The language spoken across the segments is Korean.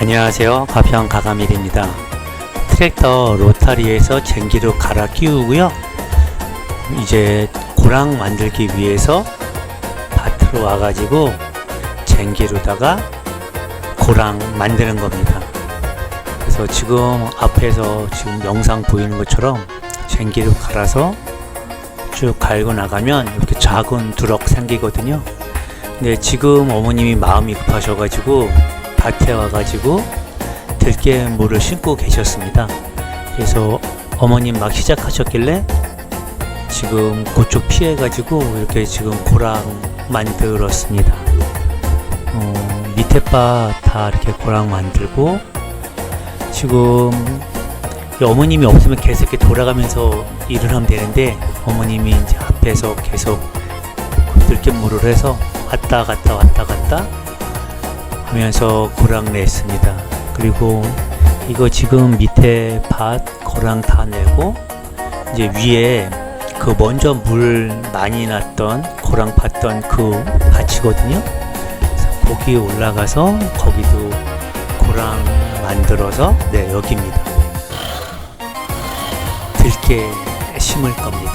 안녕하세요. 가평 가가밀입니다. 트랙터 로타리에서 쟁기로 갈아 끼우고요. 이제 고랑 만들기 위해서 밭으로 와가지고 쟁기로다가 고랑 만드는 겁니다. 그래서 지금 앞에서 지금 영상 보이는 것처럼 쟁기로 갈아서 쭉 갈고 나가면 이렇게 작은 두럭 생기거든요. 근데 지금 어머님이 마음이 급하셔가지고 밭에 와가지고 들깨물을 심고 계셨습니다. 그래서 어머님 막 시작하셨길래 지금 그쪽 피해가지고 이렇게 지금 고랑 만들었습니다. 어, 밑에 바 다 이렇게 고랑 만들고 지금 이 어머님이 없으면 계속 이렇게 돌아가면서 일을 하면 되는데 어머님이 이제 앞에서 계속 들깨물을 해서 왔다 갔다 왔다 갔다 하면서 고랑 냈습니다. 그리고 이거 지금 밑에 밭 고랑 다 내고 이제 위에 그 먼저 물 많이 났던 고랑 팠던 그 밭이거든요. 거기 올라가서 거기도 고랑 만들어서 네 여기입니다. 들깨 심을 겁니다.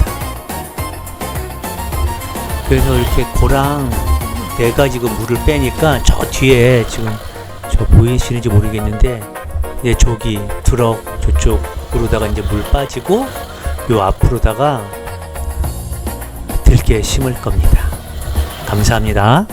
그래서 이렇게 고랑 네 가지고 물을 빼니까 저 뒤에 지금 저 보이시는지 모르겠는데 네 저기 트럭 저쪽으로다가 이제 물 빠지고 요 앞으로다가 들깨 심을 겁니다. 감사합니다.